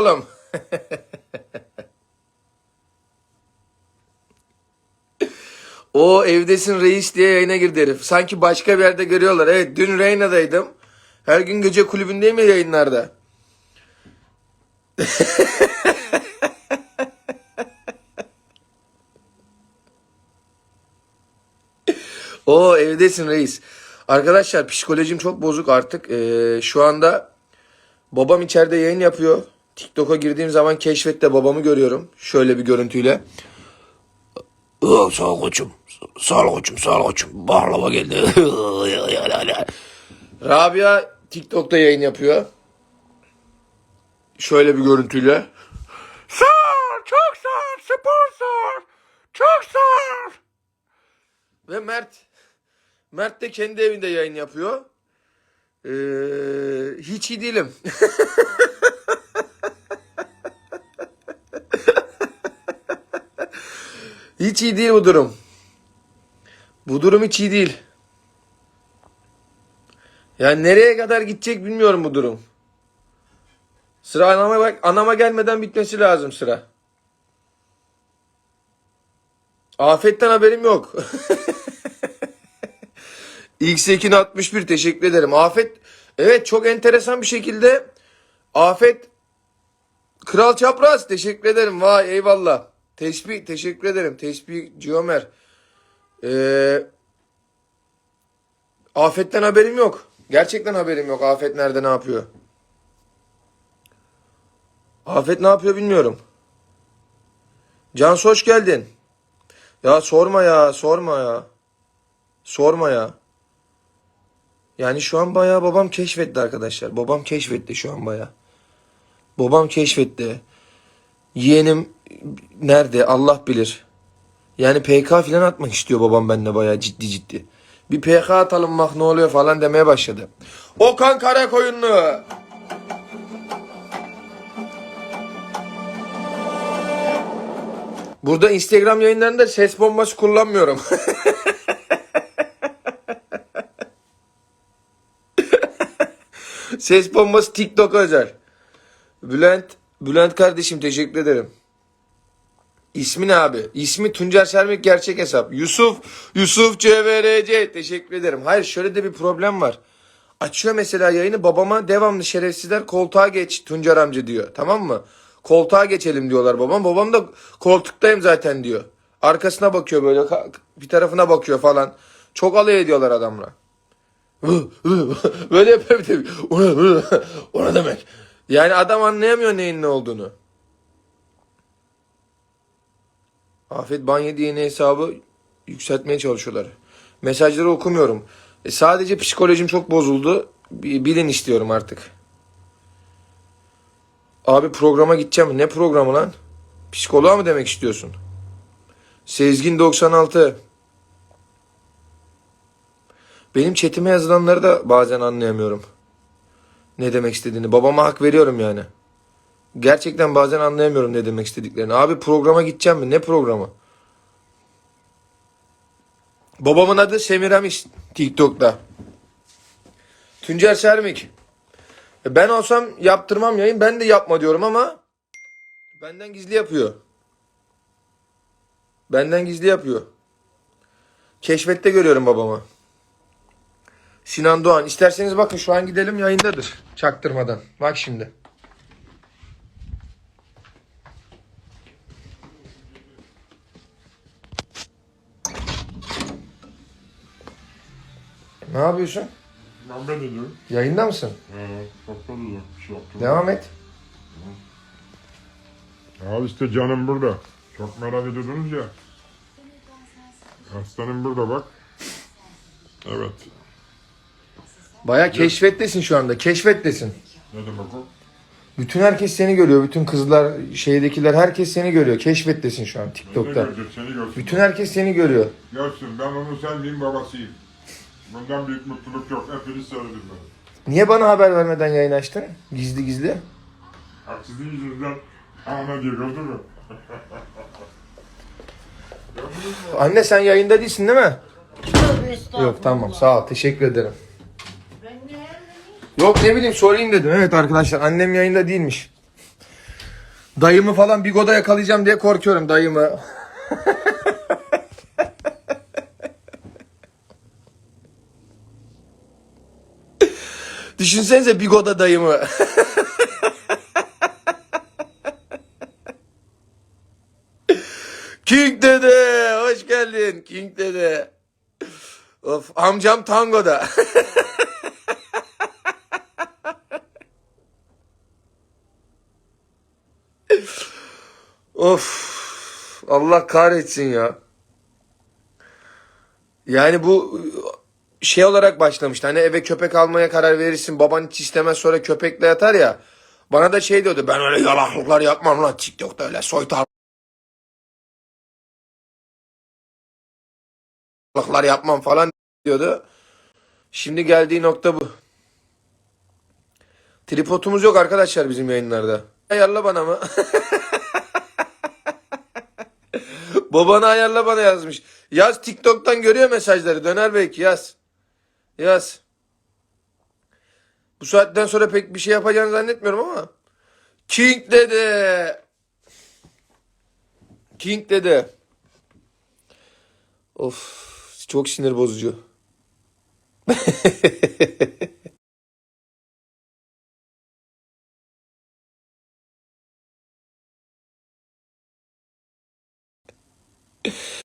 oğlum. o evdesin reis diye yayına girdi herif. Sanki başka bir yerde görüyorlar. Evet dün Reyna'daydım. Her gün gece kulübündeyim ya yayınlarda. O evdesin reis. Arkadaşlar psikolojim çok bozuk artık. Ee, şu anda babam içeride yayın yapıyor. TikTok'a girdiğim zaman keşfette babamı görüyorum. Şöyle bir görüntüyle. Aa, sağ ol koçum. Sağ ol koçum. Sağ ol koçum. Baklava geldi. Rabia TikTok'ta yayın yapıyor. Şöyle bir görüntüyle. Sağ ol, çok sağ ol, sponsor. Çok sağ ol. Ve Mert Mert de kendi evinde yayın yapıyor. Ee, hiç iyi değilim. hiç iyi değil bu durum. Bu durum hiç iyi değil. Yani nereye kadar gidecek bilmiyorum bu durum. Sıra anama bak anama gelmeden bitmesi lazım sıra. Afetten haberim yok. X-Ekin 61 teşekkür ederim. Afet evet çok enteresan bir şekilde Afet Kral Çapraz teşekkür ederim. Vay eyvallah. Tesbih teşekkür ederim. Tesbih Ciomer. Ee, Afet'ten haberim yok. Gerçekten haberim yok. Afet nerede ne yapıyor? Afet ne yapıyor bilmiyorum. Cansu hoş geldin. Ya sorma ya sorma ya. Sorma ya. Yani şu an bayağı babam keşfetti arkadaşlar. Babam keşfetti şu an bayağı. Babam keşfetti. Yeğenim nerede Allah bilir. Yani PK falan atmak istiyor babam benimle bayağı ciddi ciddi. Bir PK atalım bak ne oluyor falan demeye başladı. Okan Karakoyunlu. Burada Instagram yayınlarında ses bombası kullanmıyorum. Ses bombası TikTok özel. Bülent, Bülent kardeşim teşekkür ederim. İsmi ne abi? İsmi Tuncer Sermek gerçek hesap. Yusuf, Yusuf CVRC teşekkür ederim. Hayır şöyle de bir problem var. Açıyor mesela yayını babama devamlı şerefsizler koltuğa geç Tuncer amca diyor. Tamam mı? Koltuğa geçelim diyorlar babam. Babam da koltuktayım zaten diyor. Arkasına bakıyor böyle bir tarafına bakıyor falan. Çok alay ediyorlar adamla. Böyle yapıyor bir de. O ne demek? Yani adam anlayamıyor neyin ne olduğunu. Afet Banyo diye yeni hesabı yükseltmeye çalışıyorlar. Mesajları okumuyorum. E, sadece psikolojim çok bozuldu. Bi- Bilin istiyorum artık. Abi programa gideceğim. Ne programı lan? Psikoloğa mı demek istiyorsun? Sezgin 96. Benim chatime yazılanları da bazen anlayamıyorum. Ne demek istediğini. Babama hak veriyorum yani. Gerçekten bazen anlayamıyorum ne demek istediklerini. Abi programa gideceğim mi? Ne programı? Babamın adı Semiramis TikTok'ta. Tuncer Sermik. E Ben olsam yaptırmam yayın. Ben de yapma diyorum ama benden gizli yapıyor. Benden gizli yapıyor. Keşfette görüyorum babamı. Sinan Doğan. İsterseniz bakın şu an gidelim yayındadır. Çaktırmadan. Bak şimdi. Ne yapıyorsun? Ben de diyorum. Yayında mısın? Çok da iyi. Bir şey yaptım. Devam et. Al işte canım burada. Çok merak ediyordunuz ya. Aslanım burada bak. Evet. Baya keşfettesin şu anda. Keşfettesin. Ne demek o? Bütün herkes seni görüyor. Bütün kızlar, şeydekiler herkes seni görüyor. Keşfettesin şu an TikTok'ta. görecek seni görsün. Bütün herkes seni görüyor. Görsün ben onun sevdiğim babasıyım. Bundan büyük mutluluk yok. Hepiniz söyledim ben. Niye bana haber vermeden yayın açtın? Gizli gizli. Haksızın yüzünden Ahmet yıkıldı mı? Anne sen yayında değilsin değil mi? Tövbe estağfurullah. Yok tamam sağ ol. Teşekkür ederim. Ben ne Yok ne bileyim sorayım dedim. Evet arkadaşlar annem yayında değilmiş. Dayımı falan Bigo'da yakalayacağım diye korkuyorum dayımı. Düşünsenize Bigo'da dayımı. King dede hoş geldin King dede. Of amcam tangoda. of Allah kahretsin ya. Yani bu şey olarak başlamıştı. Hani eve köpek almaya karar verirsin. Baban hiç istemez sonra köpekle yatar ya. Bana da şey diyordu. Ben öyle yalaklıklar yapmam lan. TikTok'ta öyle soytarlıklar yapmam falan diyordu. Şimdi geldiği nokta bu. Tripodumuz yok arkadaşlar bizim yayınlarda. Ayarla bana mı? Babanı ayarla bana yazmış. Yaz TikTok'tan görüyor mesajları. Döner belki yaz. Yaz. Bu saatten sonra pek bir şey yapacağını zannetmiyorum ama. King dede. King dede. Of çok sinir bozucu.